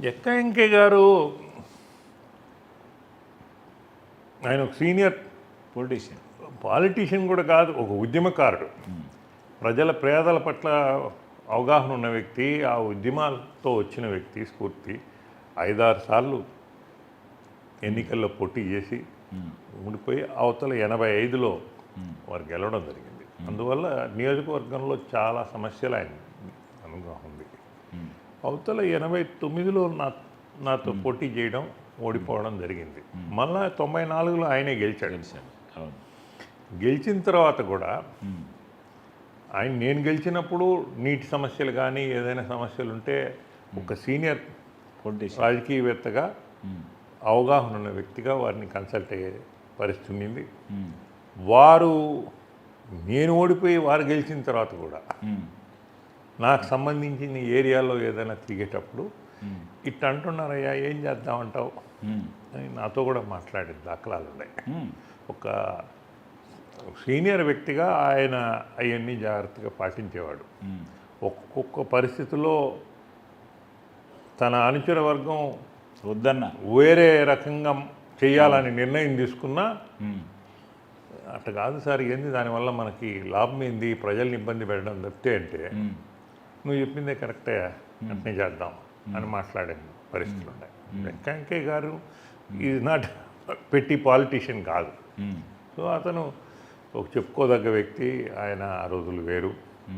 జక్క MK గారు? ఆయన ఒక సీనియర్ పొలిటీషియన్. పాలిటీషియన్ కూడా కాదు ఒక ఉద్యమకారుడు. ప్రజల పేదల పట్ల అవగాహన ఉన్న వ్యక్తి ఆ ఉద్యమాలతో వచ్చిన వ్యక్తి స్ఫూర్తి. ఐదారు సార్లు ఎన్నికల్లో పోటీ చేసి ఉండిపోయి అవతల ఎనభై ఐదులో వారు గెలవడం జరిగింది. అందువల్ల నియోజకవర్గంలో చాలా సమస్యలు ఆయన అనుగ్రహం ఉంది. అవతల ఎనభై తొమ్మిదిలో నా నాతో పోటీ చేయడం ఓడిపోవడం జరిగింది. మళ్ళా తొంభై నాలుగులో ఆయనే గెలిచాడు. అవును. గెలిచిన తర్వాత కూడా ఆయన నేను గెలిచినప్పుడు నీటి సమస్యలు కానీ ఏదైనా సమస్యలు ఉంటే ఒక సీనియర్ రాజకీయవేత్తగా అవగాహన ఉన్న వ్యక్తిగా వారిని కన్సల్ట్ అయ్యే పరిస్థితి ఉండింది. వారు నేను ఓడిపోయి వారు గెలిచిన తర్వాత కూడా నాకు సంబంధించిన ఏరియాలో ఏదైనా తిరిగేటప్పుడు ఇట్ట అంటున్నారయ్యా ఏం చేద్దామంటావు? అని నాతో కూడా మాట్లాడే దాఖలాలు ఉన్నాయి. ఒక సీనియర్ వ్యక్తిగా ఆయన అవన్నీ జాగ్రత్తగా పాటించేవాడు. ఒక్కొక్క పరిస్థితిలో తన అనుచర వర్గం వద్దన్న. వేరే రకంగా చేయాలని నిర్ణయం తీసుకున్నా అట్ట కాదు సార్ ఏంది? దానివల్ల మనకి లాభం ఏంది? ప్రజల్ని ఇబ్బంది పెట్టడం తప్పితే అంటే నువ్వు చెప్పిందే కరెక్టే. అట్నే చేద్దాం అని మాట్లాడే పరిస్థితులు ఉన్నాయి. Venkaiah garu is not petty politician కాదు. సో అతను ఒక చెప్పుకోదగ్గ వ్యక్తి. ఆయన ఆ రోజులు వేరు.